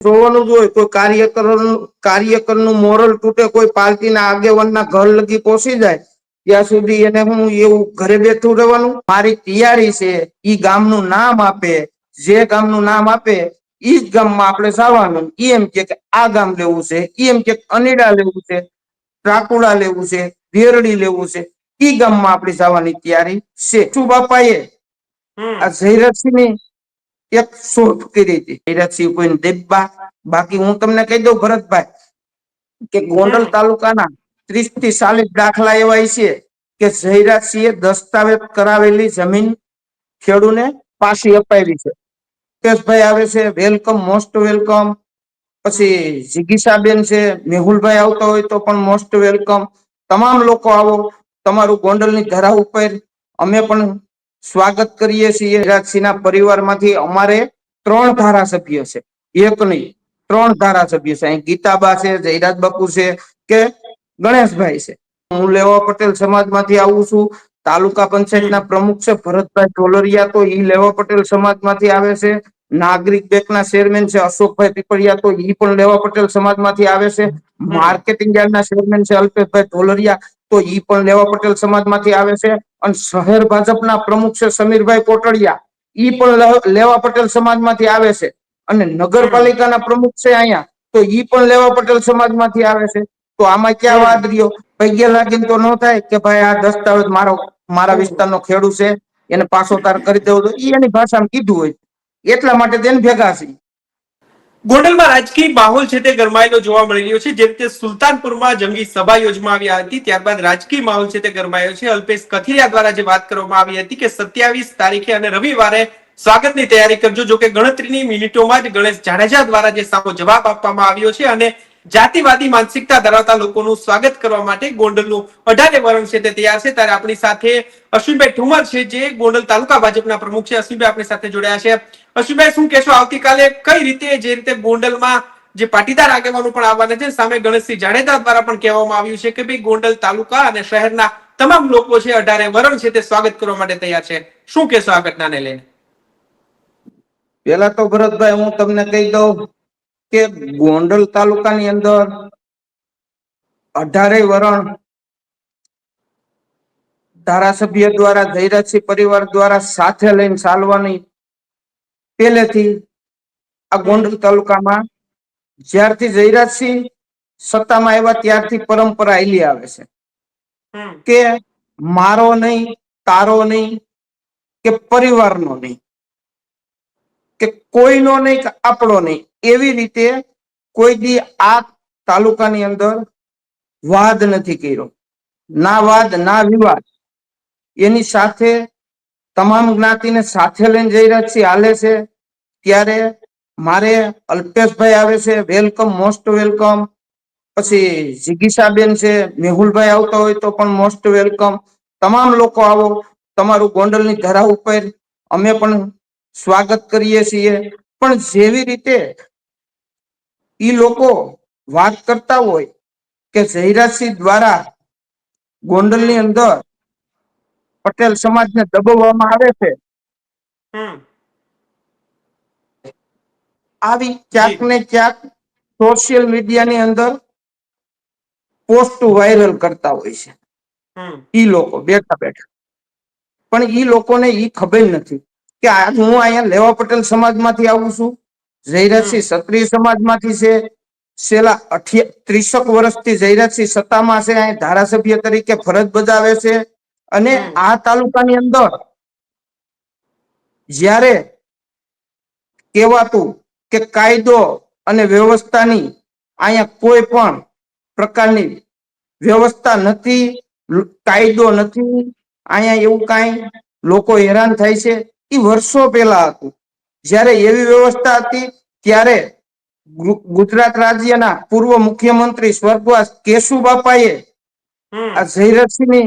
જોવાનું જ હોય કોઈ કાર્યકર કાર્યકરનું મોરલ તૂટે કોઈ પાર્ટી ના આગેવાન ના ઘર લગી પોસી જાય ત્યાં સુધી એને હું એવું ઘરે બેઠું રહેવાનું. મારી તૈયારી છે ઈ ગામનું નામ આપે જે ગામનું નામ આપે ઈજ ગામમાં આપણે સાવાનું. ઈ એમ કે આ ગામ લેવું છે ઈ એમ કે અનીડા લેવું છે ત્રાકુડા લેવું છે વેરડી લેવું છે ઈ ગામમાં આપણી સાવાની તૈયારી છે. શું બાપા એ આ જયરથસિંહની એક શોધ કરી હતી. જયરથસિંહ કોઈ દેબા બાકી હું તમને કહી દઉં ભરતભાઈ કે ગોંડલ તાલુકાના ત્રીસથી ચાલીસ દાખલા એવા છે કે જયરાજસિંહે દસ્તાવેજ કરાવેલી જમીન ખેડૂને પાછી અપાવી છે. મુકેશભાઈ આવે છે વેલકમ મોસ્ટ વેલકમ. પછી જિગીસાબેન છે મેહુલભાઈ આવતા હોય તો પણ મોસ્ટ વેલકમ. તમામ લોકો આવો તમારું ગોંડલની ધરા ઉપર. અમે પણ સ્વાગત કરીએ છીએ રાજસિંહના પરિવારમાંથી. અમારે ત્રણ ધારાસભ્ય છે. એક નહીં ત્રણ ધારાસભ્ય છે. અહીં ગીતાબા છે જયરાજ બાપુ છે કે ગણેશભાઈ છે. હું લેવા પટેલ સમાજમાંથી આવું છું. તાલુકા પંચાયતના પ્રમુખ છે ભરતભાઈ ઢોલરિયા તો ઈ લેવા પટેલ સમાજમાંથી આવે છે. નાગરિક બેંકના ચેરમેન છે અશોકભાઈ પીપળિયા તો ઈ પણ લેવા પટેલ સમાજમાંથી આવે છે. માર્કેટિંગ યાર્ડના ચેરમેન છે અલ્પેશભાઈ ઢોલરિયા તો ઈ પણ લેવા પટેલ સમાજમાંથી આવે છે. અને શહેર ભાજપના પ્રમુખ છે સમીરભાઈ કોટડિયા ઈ પણ લેવા પટેલ સમાજમાંથી આવે છે. અને નગરપાલિકાના પ્રમુખ છે અહીંયા, તો ઈ પણ લેવા પટેલ સમાજમાંથી આવે છે. તો આમાં ક્યાં વાત રહ્યો? ભાગ્ય લાગીને તો ન થાય કે ભાઈ આ દસ્તાવેજ મારો, મારા વિસ્તારનો ખેડૂત છે, એને પાછો તાર કરી દેવો તો એ એની ભાષામાં કીધું હોય. એટલા માટે તેને ભેગા છે. ગોંડલમાં રાજકીય માહોલ છે તે ગરમાયેલો જોવા મળી રહ્યો છે. જેમ કે સુલતાનપુરમાં જંગી સભા યોજવામાં આવી હતી, ત્યારબાદ રાજકીય માહોલ છે તે ગરમાયો છે. અલ્પેશ કથિરિયા દ્વારા જે વાત કરવામાં આવી હતી કે સત્યાવીસ તારીખે અને રવિવારે સ્વાગતની તૈયારી કરજો. જો કે ગણતરીની મિનિટોમાં જ ગણેશ જાડેજા દ્વારા જે સામો જવાબ આપવામાં આવ્યો છે અને જાતિવાદી માનસિકતા ધરાવતા લોકોનું સ્વાગત કરવા માટે ગોંડલનું અઢારે વરણ છે તે તૈયાર છે. ત્યારે આપણી સાથે અશ્વિનભાઈ ઠુમર છે, જે ગોંડલ તાલુકા ભાજપના પ્રમુખ છે. અશ્વિનભાઈ, આપણી સાથે જોડાયા છે. અશ્વિનભાઈ શું કહેશો? આવતીકાલે કઈ રીતે જે રીતે ગોંડલમાં જે પાટીદાર આગેવાનો પણ આવવાના છે, સામે ગણેશસિંહ જાડેજા દ્વારા પણ કહેવામાં આવ્યું છે કે ભાઈ, ગોંડલ તાલુકા અને શહેરના તમામ લોકો છે, અઢારે વરણ છે, તે સ્વાગત કરવા માટે તૈયાર છે. શું કહેશો આ ઘટનાને લઈને? પેલા તો ભરતભાઈ, હું તમને કહી દઉં કે ગોંડલ તાલુકાની અંદર અઢારે વરણ ધારાસભ્ય દ્વારા, જયરાજસિંહ પરિવાર દ્વારા સાથે લઈને ચાલવાની પેલેથી આ ગોંડલ તાલુકામાં જ્યારથી જયરાજસિંહ સત્તામાં આવ્યા ત્યારથી પરંપરા હાલી આવે છે. કે મારો નહીં તારો નહીં કે પરિવારનો નહીં કે કોઈનો નહીં કે આપણો નહીં. એવી રીતે કોઈ દી આ તાલુકાની અંદર વાદ નથી કર્યો. ના વાદ ના વિવાદ. એની સાથે તમામ જ્ઞાતિને સાથે લઈને જઈ રહ્યા છીએ છે. ત્યારે મારે અલ્પેશભાઈ આવે છે વેલકમ મોસ્ટ વેલકમ પછી જિગીસાબેન છે, મેહુલભાઈ આવતા હોય તો પણ મોસ્ટ વેલકમ તમામ લોકો આવો, તમારું ગોંડલની ધરા ઉપર અમે પણ સ્વાગત કરીએ છીએ. પણ જેવી રીતે ઈ લોકો વાત કરતા હોય કે જયરાજસિંહ દ્વારા ગોંડલની અંદર પટેલ સમાજને દબાવવામાં આવે છે. આવી ક્યાંક ને ક્યાંક સોશિયલ મીડિયાની અંદર પોસ્ટ વાયરલ કરતા હોય છે. ઈ લોકો બેઠા બેઠા. પણ ઈ લોકોને ઈ ખબર નથી કે આ હું અહીંયા લેવા પટેલ સમાજમાંથી આવું છું જયરાજસિંહ ક્ષત્રિય સમાજમાંથી છે છેલ્લા ત્રીસક વર્ષથી જયરાજસિંહ સત્તામાં છે અહીંયા ધારાસભ્ય તરીકે ફરજ બજાવે છે અને આ તાલુકાની અંદર જ્યારે કહેવાતું કે કાયદો અને વ્યવસ્થાની અહીંયા કોઈ પણ પ્રકારની વ્યવસ્થા નથી કાયદો નથી અહીંયા એવું કઈ લોકો હેરાન થાય છે. એ વર્ષો પેલા હતું. જ્યારે એવી વ્યવસ્થા હતી ત્યારે ગુજરાત રાજ્યના પૂર્વ મુખ્યમંત્રી સ્વર્ગવાસ કેશુ બાપાએ આ જયરથસિંહની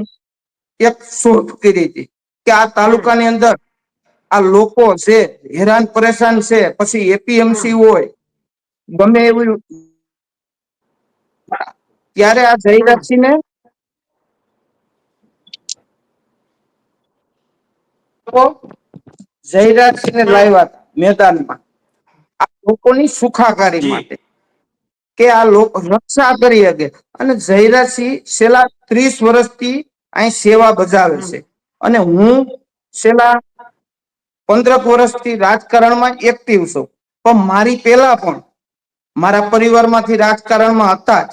એક શોધ કરી હતી કે આ તાલુકાની અંદર આ લોકો છે હેરાન પરેશાન છે પછી એપીએમસી હોય ગમે એવું ત્યારે આ હમ જયરાજસિંહ ને જયરાજસિંહને લાવ્યા હતા મેદાનમાં. આ લોકોની સુખાકારી માટે કે આ લોકો રક્ષા કરી શકે. અને જયરાજસિંહ છેલ્લા ત્રીસ વર્ષથી અહીં સેવા બજાવે છે. અને હું છેલ્લા પંદરક વર્ષથી રાજકારણમાં એક્ટિવ છું. પણ મારી પેલા પણ મારા પરિવારમાંથી રાજકારણમાં હતા જ.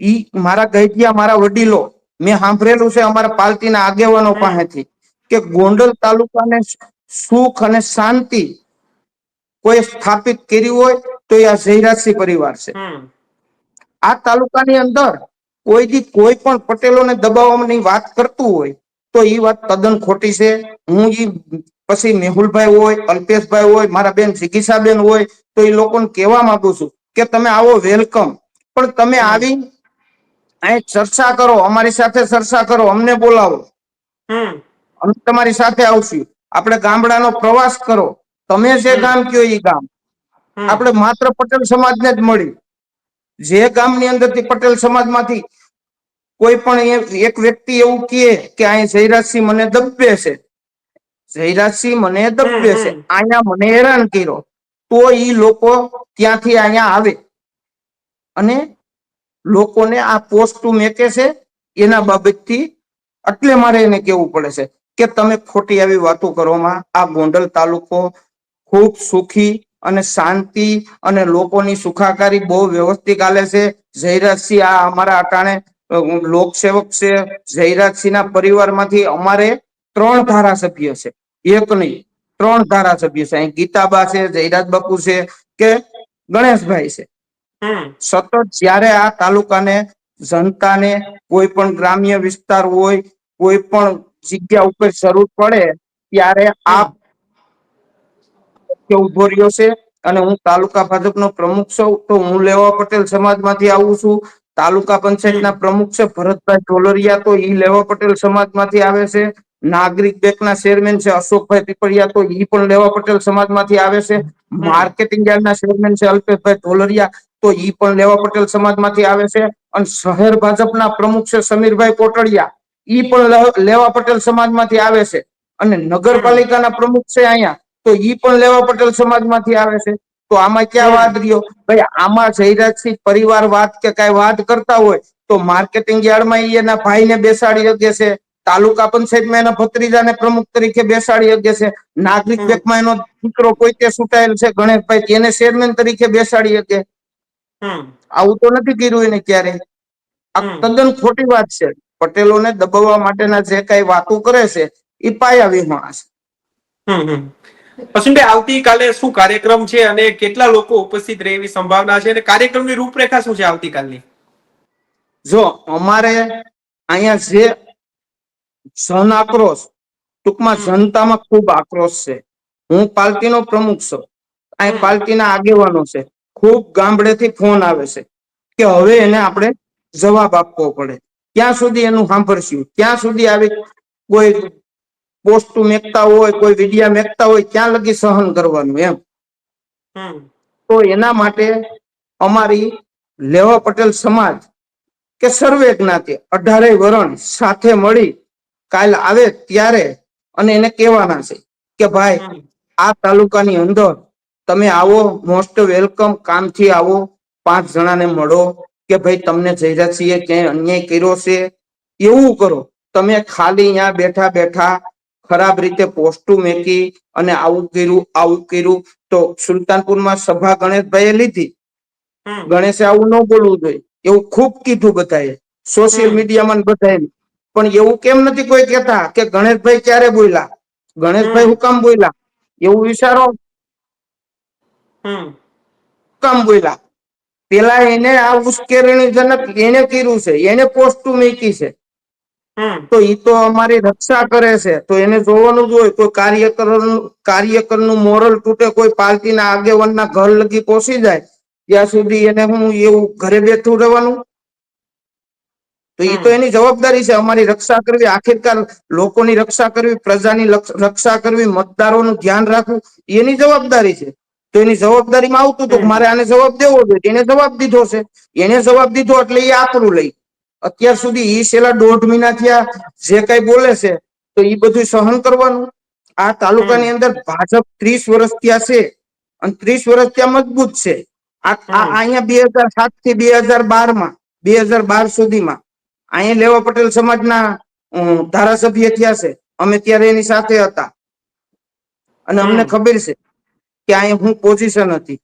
ઈ મારા ગઈઢિયા મારા વડીલો મેં સાંભળેલું છે અમારા પાર્ટીના આગેવાનો પાસેથી કે ગોંડલ તાલુકાને સુખ અને શાંતિ કોઈ સ્થાપિત કરી હોય તો એ આ જયરાજસિંહ પરિવાર છે. આ તાલુકાની અંદર કોઈ દી કોઈ પણ પટેલોને દબાવવાની વાત કરતું હોય તો એ વાત તદ્દન ખોટી છે. હું એ પછી મેહુલભાઈ હોય અલ્પેશભાઈ હોય મારા બેન જિગીસાબેન હોય તો એ લોકોને કહેવા માંગુ છું કે તમે આવો વેલકમ. પણ તમે આવી અહીં ચર્ચા કરો અમારી સાથે ચર્ચા કરો અમને બોલાવો. અમે તમારી સાથે આવશું. આપણે ગામડાનો પ્રવાસ કરો. તમે જે ગામ કયો એ ગામ? આપણે માત્ર પટેલ સમાજને જ મળી. જે ગામની અંદરથી પટેલ સમાજમાંથી કોઈ પણ એક વ્યક્તિ એવું કહે કે અહીં જયરાજસિંહ મને દબ્બે છે. જયરાજસિંહ મને દબ્બે છે. અહીંયા મને હેરાન કર્યો. તો ઈ લોકો ત્યાંથી અહીંયા આવે. અને લોકોને આ પોસ્ટ મેકે છે એના બાબતથી એટલે મારે એને કેવું પડે છે કે તમે ખોટી આવી વાતો કરવામાં આ ગોંડલ તાલુકો ખૂબ સુખી અને શાંતિ અને લોકોની સુખાકારી બહુ વ્યવસ્થિત હાલે છે. જયરાજસિંહ આ અમારા અટાણે લોકસેવક છે. જયરાજસિંહના પરિવારમાંથી અમારે ત્રણ ધારાસભ્ય છે. એક નહીં ત્રણ ધારાસભ્ય છે. અહીં ગીતાબા છે જયરાજ બાપુ છે કે ગણેશભાઈ છે. સતત જ્યારે આ તાલુકાને જનતાને કોઈ પણ ગ્રામ્ય વિસ્તાર હોય કોઈ પણ જગ્યા ઉપર જરૂર પડે ત્યારે આ કે ઊભો રહ્યો છે અને હું તાલુકા ભાજપનો પ્રમુખ છું તો હું લેવા પટેલ સમાજમાંથી આવું છું. તાલુકા પંચાયતના પ્રમુખ છે ભરતભાઈ ઢોલરિયા તો ઈ લેવા પટેલ સમાજમાંથી આવે છે. નાગરિક બેંકના ચેરમેન છે અશોકભાઈ પીપળિયા તો ઈ પણ લેવા પટેલ સમાજમાંથી આવે છે. માર્કેટિંગ યાર્ડના ચેરમેન છે અલ્પેશભાઈ ઢોલરિયા તો ઈ પણ લેવા પટેલ સમાજમાંથી આવે છે. અને શહેર ભાજપના પ્રમુખ છે સમીરભાઈ કોટડિયા ઈ પણ લેવા પટેલ સમાજમાંથી આવે છે. અને નગરપાલિકાના પ્રમુખ છે અહીંયા તો ઈ પણ લેવા પટેલ સમાજમાંથી આવે છે. તો આમાં ક્યાં વાત રહ્યો? ભાઈ આમાં જયરાજસિંહ પરિવાર વાત કે કઈ વાત કરતા હોય તો માર્કેટિંગ યાર્ડમાં ઈ એના ભાઈને બેસાડી શકે છે. તાલુકા પંચાયતમાં એના ભત્રીજાને પ્રમુખ તરીકે બેસાડી શકે છે. નાગરિક બેંકમાં એનો દીકરો કોઈ તે સુટાયેલ છે ગણેશભાઈ એને ચેરમેન તરીકે બેસાડી શકે. હમ. આવું તો નથી કર્યું એને ક્યારે. આ તદ્દન ખોટી વાત છે. પટેલોને દબાવવા માટેના જે કઈ વાતો કરે છે એ પાયા વિહોણા છે. હમ હમ. પસંદભાઈ આવતીકાલે શું કાર્યક્રમ છે અને કેટલા લોકો ઉપસ્થિત રહે એવી સંભાવના છે અને કાર્યક્રમની રૂપરેખા શું છે આવતીકાલની? જો અમારે અહીંયા જે જન આક્રોશ ટૂંકમાં જનતામાં ખૂબ આક્રોશ છે. હું પાર્ટીનો પ્રમુખ છું. અહીં. પાર્ટીના આગેવાનો છે. ખૂબ ગામડેથી ફોન આવે છે કે હવે એને આપણે જવાબ આપવો પડે. ક્યાં સુધી એનું સાંભળશું? ક્યાં સુધી આવી કોઈ પોસ્ટ મેકતા હોય કોઈ વિડિયા મેકતા હોય ત્યાં લગી સહન કરવાનું એમ. તો એના માટે અમારી લેવા પટેલ સમાજ કે સર્વે જ્ઞાતિ અઢારે વરણ સાથે મળી કાલ આવે ત્યારે અને એને કહેવાના છે કે ભાઈ. આ તાલુકાની અંદર તમે આવો મોસ્ટ વેલકમ કામથી આવો પાંચ જણાને મળો કે ભાઈ તમને જયરાજસિંહે ક્યાંય અન્યાય કર્યો છે? એવું કરો. તમે ખાલી અહીંયા બેઠા બેઠા ખરાબ રીતે પોસ્ટું મેકી અને આવું કર્યું આવું કર્યું તો સુલતાનપુરમાં સભા ગણેશભાઈએ લીધી. ગણેશે આવું ન બોલવું જોઈએ. એવું ખૂબ કીધું બધાએ. સોશિયલ મીડિયામાં બધાએ. પણ એવું કેમ નથી કોઈ કેતા કે ગણેશભાઈ ક્યારે બોલ્યા? ગણેશભાઈ હમ. હું કામ બોલ્યા. એવું વિચારો. હમ. કામ બોલ્યા. પેલા એને આ ઉશ્કેરણીજનક એને કર્યું છે. એને પોસ્ટ મૂકી છે. તો ઈ તો અમારી રક્ષા કરે છે. તો એને જોવાનું જ હોય કોઈ કાર્યકર કાર્યકરનું મોરલ તૂટે કોઈ પાર્ટીના આગેવાનના ઘર લગી પહોંચી જાય ત્યાં સુધી એને હું એવું ઘરે બેઠું રહેવાનું? તો એ તો એની જવાબદારી છે. અમારી રક્ષા કરવી આખિરકાર લોકોની રક્ષા કરવી પ્રજાની રક્ષા કરવી મતદારોનું ધ્યાન રાખવું એની જવાબદારી છે. તો એની જવાબદારીમાં આવતું હતું કે મારે આને જવાબ દેવો જોઈએ. એને જવાબ દીધો છે. એને જવાબ દીધો એટલે એ આકરું લઈ. અત્યાર સુધી ઈ છેલ્લા દોઢ મહિના થયા જે કઈ બોલે છે તો ઈ બધું સહન કરવાનું. આ તાલુકાની અંદર ભાજપ ત્રીસ વર્ષ ત્યાં છે અને ત્રીસ વર્ષ ત્યાં મજબૂત છે. આ- અહીંયા બે હજાર સાતથી બે હજાર બારમાં બે હજાર બાર સુધીમાં અહીંયા લેવા પટેલ સમાજના ધારાસભ્ય થયા છે. અમે ત્યારે એની સાથે હતા. અને અમને ખબર છે કે અહીંયા હું પોઝિશન હતી.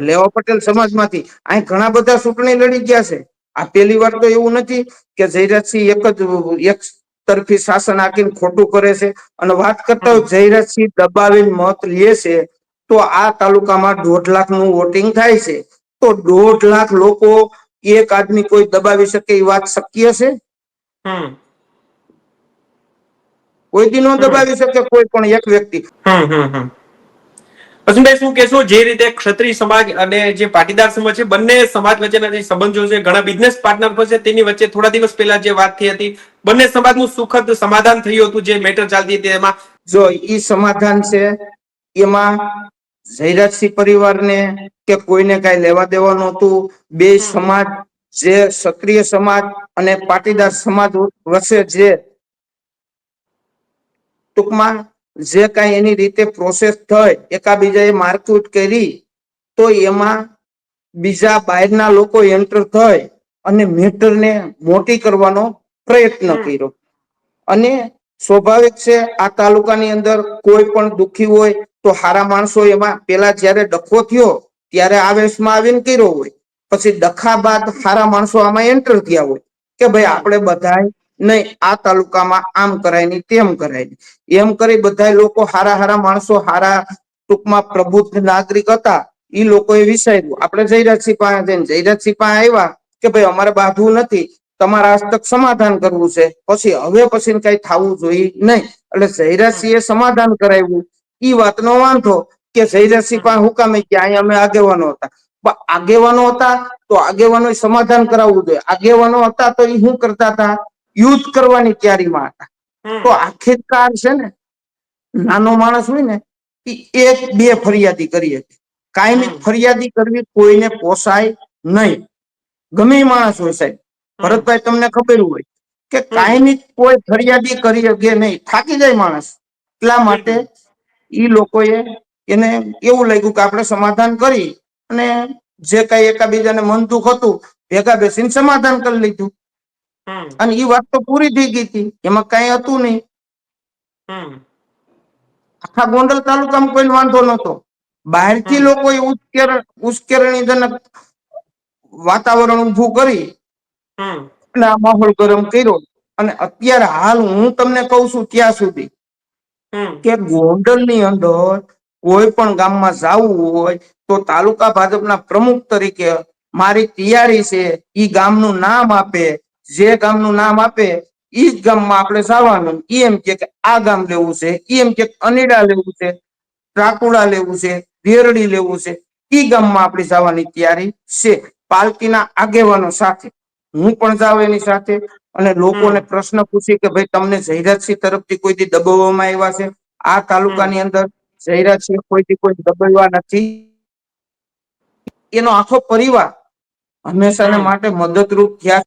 લેવા પટેલ સમાજમાંથી. અહીં ઘણા બધા ચૂંટણી લડી ગયા છે. આ પહેલી વાર તો એવું નથી કે જયરાજસિંહ એક જ એક તરફી શાસન આકીને ખોટું કરે છે. અને વાત કરતા જયરાજસિંહ દબાવીને મત લે છે તો આ તાલુકામાં દોઢ લાખનું વોટિંગ થાય છે. તો દોઢ લાખ લોકો એક આદમી કોઈ દબાવી શકે એ વાત શક્ય છે? કોઈ દી નો દબાવી શકે કોઈ પણ એક વ્યક્તિ. હમ હમ હમ. અશ્વિનભાઈ શું કહેશો? જે રીતે ક્ષત્રિય સમાજ અને જે પાટીદાર સમાજ છે બંને સમાજ વચ્ચેના જે સંબંધો છે ઘણા બિઝનેસ પાર્ટનર પર છે. તેની વચ્ચે થોડા દિવસ પહેલા જે વાત થઈ હતી બંને સમાજનું સુખદ સમાધાન થયું હતું જે મેટર ચાલતી હતી એમાં. જો ઈ સમાધાન છે એમાં જયરાજસિંહ પરિવારને કે કોઈને કઈ લેવા દેવા હતું બે સમાજ જે ક્ષત્રિય સમાજ અને પાટીદાર સમાજ વચ્ચે જે ટૂંકમાં જે કાંઈ એની રીતે પ્રોસેસ થઈ એકાબીજાએ મારકૂટ કરી તો એમાં બીજા બહારના લોકો એન્ટર થઈ અને મેટરને મોટી કરવાનો પ્રયત્ન કર્યો. અને સ્વાભાવિક છે આ તાલુકાની અંદર કોઈ પણ દુખી હોય તો હારા માણસો એમાં પેલા જયારે ડખો થયો ત્યારે આવેશમાં આવીને કર્યો હોય. પછી ડખા બાદ હારા માણસો આમાં એન્ટર થયા હોય. કે ભાઈ આપણે બધાય નહીં, આ તાલુકામાં આમ કરાય નહીં, તેમ કરાય નહીં. એમ કરી બધા લોકો હારા હારા માણસો, હારા ટૂંકમાં પ્રબુદ્ધ નાગરિક હતા. એ લોકોએ વિચાર્યું આપણે જયરાજસિંહ પાસે જઈને જયરાજસિંહ પાસે આવ્યા કે ભાઈ અમારે બાંધવું નથી, તમારા હસ્તક સમાધાન કરવું છે. પછી હવે પછી કઈ થવું જોઈએ નહીં. એટલે જયરાજસિંહે સમાધાન કરાવ્યું. એ વાતનો વાંધો કે જયરાજસિંહ પાસે હુકામે કે અહીંયા અમે આગેવાનો હતા. આગેવાનો હતા તો આગેવાનો સમાધાન કરાવવું જોઈએ. આગેવાનો હતા તો એ શું કરતા હતા? યુદ્ધ કરવાની તૈયારીમાં હતા. તો આખિરકાર છે ને નાનો માણસ હોય ને એ એક બે ફરિયાદી કરી હતી કાયમી ફરિયાદી કરવી કોઈને પોસાય નહીં. ગમે માણસ હોય સાહેબ. ભરતભાઈ તમને ખબર હોય કે કાયમી કોઈ ફરિયાદી કરી શકે નહીં. થાકી જાય માણસ. એટલા માટે એ લોકોએ એને એવું લાગ્યું કે આપણે સમાધાન કરી અને જે કઈ એકાબીજાને મન દુઃખ હતું ભેગા બેસીને સમાધાન કરી લીધું. અને એ વાત તો પૂરી થઈ ગઈ હતી. એમાં કઈ હતું નહીં. આખા ગોંડલ તાલુકામાં કોઈ વાંધો નતો બહારથી લોકો એ ઉશ્કેર ઉશ્કેરણીજનક વાતાવરણ ઊભું કરી અને આ માહોલ ગરમ કર્યો. અને અત્યારે હાલ હું તમને કહું છું ત્યાં સુધી કે ગોંડલની અંદર કોઈ પણ ગામમાં જવું હોય તો તાલુકા ભાજપના પ્રમુખ તરીકે મારી તૈયારી છે. ઈ ગામનું નામ આપે. જે ગામનું નામ આપે ઈ જ ગામમાં આપણે જવાનું એ એમ કે આ ગામ લેવું છે એ એમ કે અનેડા લેવું છે ટ્રાકુડા લેવું છે દેરડી લેવું છે. એ ગામમાં આપણી જવાની તૈયારી છે. પાલકીના આગેવાનો સાથે હું પણ જાઉં એની સાથે અને લોકોને પ્રશ્ન પૂછી કે ભાઈ તમને જયરાજસિંહ તરફથી કોઈથી દબાવવામાં આવ્યા છે? આ તાલુકાની અંદર જયરાજસિંહ કોઈથી કોઈ દબાવ્યા નથી? એનો આખો પરિવાર હંમેશાને હમ. માટે મદદરૂપ થયા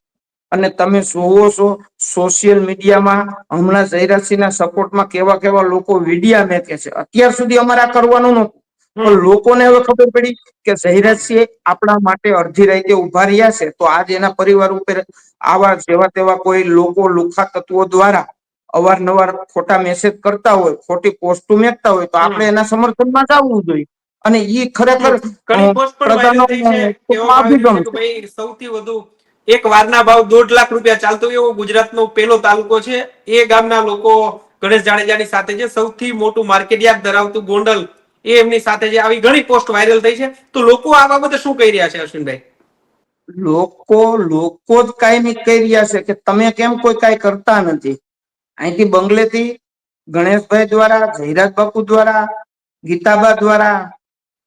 અને તમે જોવો છો સોશિયલ મીડિયામાં હમણાં જયરાજસિંહના સપોર્ટમાં કેવા કેવા લોકો વિડિયા મેકે છે. અત્યાર સુધી અમારે આ કરવાનું નહોતું. પણ લોકોને હવે ખબર પડી કે જયરાજસિંહ આપણા માટે અડધી રાતે ઊભા રહ્યા છે. તો આજ એના પરિવાર ઉપર આવા જેવા તેવા કોઈ લોકો લુખા તત્વો દ્વારા અવારનવાર ખોટા મેસેજ કરતા હોય ખોટી પોસ્ટ મેકતા હોય તો આપણે એના સમર્થનમાં જવું જોઈએ. અને ઈ ખરેખર સૌથી વધુ એક વારના ભાવ દોઢ લાખ રૂપિયા ચાલતો એવો ગુજરાતનો પહેલો તાલુકો છે. એ ગામના લોકો ગણેશ જાડેજાની સાથે છે. સૌથી મોટું માર્કેટયાર્ડ ધરાવતું ગોંડલ એ એમની સાથે છે. આવી ઘણી પોસ્ટ વાયરલ થઈ છે. તો લોકો આ બાબતે શું કહી રહ્યા છે અશ્વિનભાઈ? લોકો લોકો જ કઈ નહીં કહી રહ્યા છે કે તમે કેમ કોઈ કાંઈ કરતા નથી? અહીંથી બંગલેથી ગણેશભાઈ દ્વારા, જયરાજ બાપુ દ્વારા, ગીતાબા દ્વારા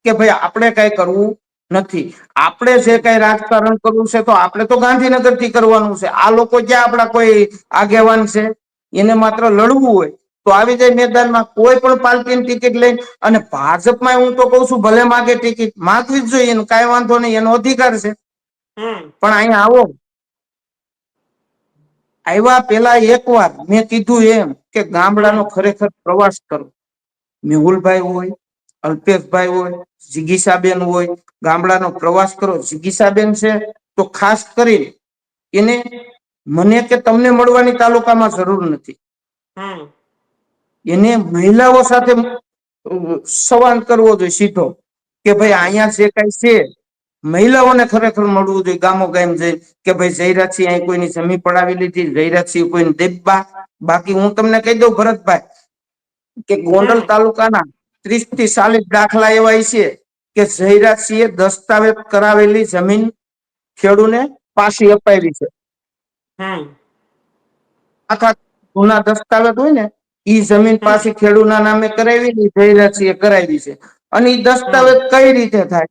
કે ભાઈ આપણે કઈ કરવું? નથી. આપણે જે કઈ રાજકારણ કરવું છે તો આપણે તો ગાંધીનગરથી કરવાનું છે. આ લોકો જ્યાં આપણા કોઈ આગેવાન છે? એને માત્ર લડવું હોય. તો આવી જાય મેદાનમાં કોઈ પણ પાર્ટીની ટિકિટ લઈ અને ભાજપમાં હું તો કઉ છું ભલે માગે ટિકિટ માગવી જ જોઈએ કઈ કાંઈ વાંધો નહીં એનો અધિકાર છે. હમ. પણ અહીંયા આવો. આવ્યા પેલા એક વાર મેં કીધું એમ કે ગામડાનો ખરેખર પ્રવાસ કરો. મેહુલભાઈ હોય અલ્પેશભાઈ હોય જિગીસાબેન હોય ગામડાનો પ્રવાસ કરો જિગીસાબેન છે તો ખાસ કરી એને મને કે તમને મળવાની તાલુકામાં જરૂર નથી. એને મહિલાઓ સાથે સંવાદ કરવો જોઈએ સીધો કે ભાઈ અહીંયા જે કઈ છે મહિલાઓને ખરેખર મળવું જોઈએ ગામો ગામ જઈ કે ભાઈ જયરાજસિંહ અહીં કોઈની જમીન પડાવી લીધી જયરાજસિંહ કોઈને દેબા બાકી હું તમને કહી દઉં ભરતભાઈ કે ગોંડલ તાલુકાના ત્રીસથી ચાલીસ દાખલા એવા છે કે જયરાજસિંહે દસ્તાવેજ કરાવેલી જમીન ખેડૂને પાછી અપાવી છે. આખા જૂના દસ્તાવેજ હોય ને ઈ જમીન પાછી ખેડૂના નામે કરાવી જયરાજસિંહે કરાવી છે. અને ઈ દસ્તાવેજ કઈ રીતે થાય?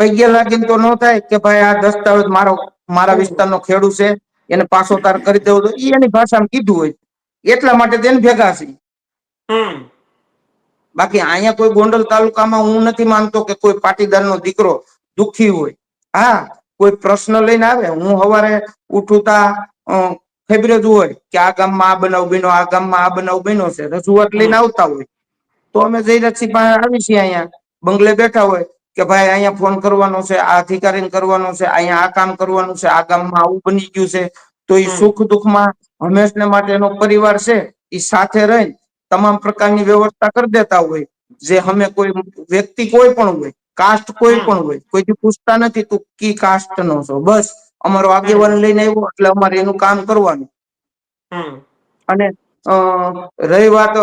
પૈયા લાગીને તો ન થાય કે ભાઈ આ દસ્તાવેજ મારો મારા વિસ્તારનો ખેડૂ છે એને પાછો તાર કરી દેવો તો એની ભાષામાં કીધું હોય. એટલા માટે તેને ભેગા છે. બાકી અહીંયા કોઈ ગોંડલ તાલુકામાં હું નથી માનતો કે કોઈ પાટીદારનો દીકરો દુખી હોય. હા કોઈ પ્રશ્ન લઈને આવે. હું સવારે ઉઠું તા અ, ખબર જ હોય કે આ ગામમાં આ બનાવ બન્યો આ ગામમાં આ બનાવ બન્યો છે. રજૂઆત લઈને આવતા હોય. તો અમે જયરાજસિંહ પાસે આવી છીએ અહીંયા. બંગલે બેઠા હોય કે ભાઈ અહીંયા ફોન કરવાનો છે આ અધિકારીને કરવાનો છે અહીંયા આ કામ કરવાનું છે આ ગામમાં આવું બની ગયું છે. તો એ સુખ દુઃખમાં હંમેશને માટે એનો પરિવાર છે. એ સાથે રહી તમામ પ્રકારની વ્યવસ્થા કરી દેતા હોય. જે અમે કોઈ વ્યક્તિ કોઈ પણ હોય કાસ્ટ કોઈ પણ હોય કોઈથી પૂછતા નથી તું કી કાસ્ટ નો છો. બસ અમારો આગેવાન લઈને આવ્યો એટલે અમારે એનું કામ કરવાનું. અને રહી વાત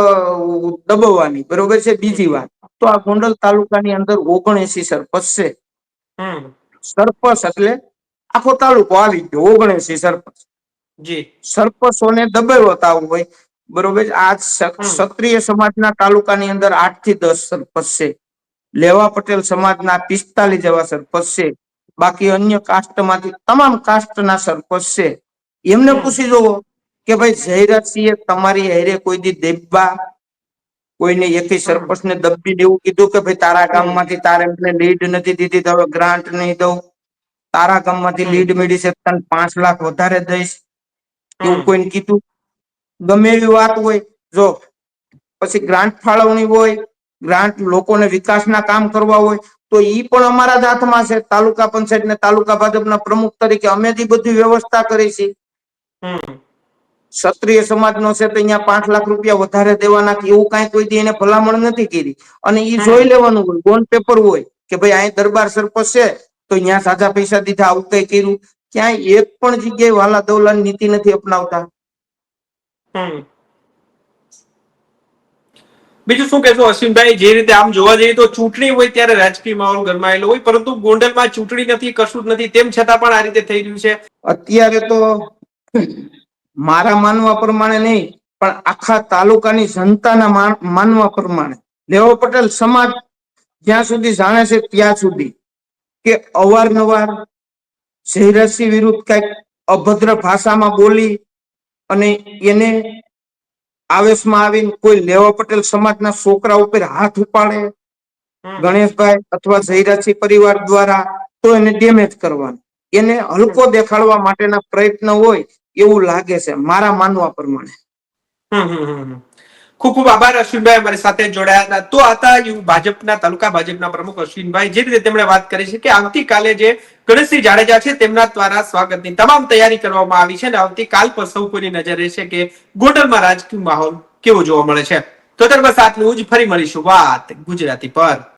દબાવવાની. બરોબર છે? બીજી વાત. તો આ ગોંડલ તાલુકાની અંદર ઓગણએસી સરપંચ છે. સરપંચ એટલે આખો તાલુકો આવી ગયો ઓગણએસી સરપંચ. સરપંચોને દબાવતા હોય બરોબર આ ક્ષત્રિય સમાજના તાલુકાની અંદર આઠથી દસ સરપંચ છે. લેવા પટેલ સમાજના પિસ્તાલીસ જેવા સરપંચ છે. બાકી અન્ય કાસ્ટમાંથી તમામ કાસ્ટના સરપંચ છે. એમને પૂછી જોવો કે ભાઈ જયરાજસિંહે તમારી હેરે કોઈ દી દેબા કોઈને એકી સરપંચ સરપંચને દબી દેવું કીધું કે ભાઈ તારા. ગામમાંથી તારે મને લીડ નથી દીધી તો હવે ગ્રાન્ટ નહીં દઉં. તારા ગામમાંથી માંથી લીડ મેળવી છે તને પાંચ લાખ વધારે દઈશ. એવું. કોઈને કીધું? ગમે એવી વાત હોય જો પછી ગ્રાન્ટ ફાળવણી હોય ગ્રાન્ટ લોકોને વિકાસના કામ કરવા હોય તો એ પણ અમારા જ હાથમાં છે. તાલુકા પંચાયત ને તાલુકા ભાજપના પ્રમુખ તરીકે અમે જ બધી વ્યવસ્થા કરી છે. ક્ષત્રિય સમાજનો છે તો અહીંયા પાંચ લાખ રૂપિયા વધારે દેવાના કે એવું કાંઈ કોઈ દી એને ભલામણ નથી કરી. અને એ જોઈ લેવાનું હોય બોન્ડ પેપર હોય કે ભાઈ અહીં દરબાર સરપંચ છે તો અહીંયા સાજા પૈસા દીધા આવું કઈ કર્યું. ક્યાંય એક પણ જગ્યાએ વાલા દવલાની નીતિ નથી અપનાવતા. બીજું શું કહેશો અશ્વિનભાઈ જે રીતે આમ જોવા જઈએ તો ચૂંટણી હોય ત્યારે રાજકીય માહોલ ગરમાયેલો હોય પરંતુ ગોંડલમાં ચૂંટણી નથી કશું જ નથી તેમ છતાં પણ આ રીતે થઈ રહ્યું છે. અત્યારે તો મારા માનવા પ્રમાણે નહીં પણ આખા તાલુકાની જનતાના માનવા પ્રમાણે. લેવો પટેલ સમાજ જ્યાં સુધી જાણે છે ત્યાં સુધી કે અવારનવાર જયરાજસિંહ વિરુદ્ધ કંઈક અભદ્ર ભાષામાં બોલી અને એને આવેશમાં આવીને કોઈ લેવા પટેલ સમાજના છોકરા ઉપર હાથ ઉપાડે ગણેશભાઈ અથવા જયરાજી પરિવાર દ્વારા તો એને ડેમેજ કરવાનું. એને હલકો દેખાડવા માટેના પ્રયત્ન હોય એવું લાગે છે મારા માનવા પ્રમાણે. ખૂબ ખૂબ આભાર, અશ્વિનભાઈ, અમારી સાથે જોડાયા હતા. તો હતા ભાજપના, તાલુકા ભાજપના પ્રમુખ અશ્વિનભાઈ જે રીતે તેમણે વાત કરી છે કે આવતીકાલે જે ગણેશસિંહ જાડેજા છે તેમના દ્વારા સ્વાગતની તમામ તૈયારી કરવામાં આવી છે અને આવતીકાલ પર સૌ કોઈની નજર રહેશે કે ગોંડલમાં રાજકીય માહોલ કેવો જોવા મળે છે. તો ત્યાર બસ આટલું જ. ફરી મળીશું. વાત ગુજરાતી પર.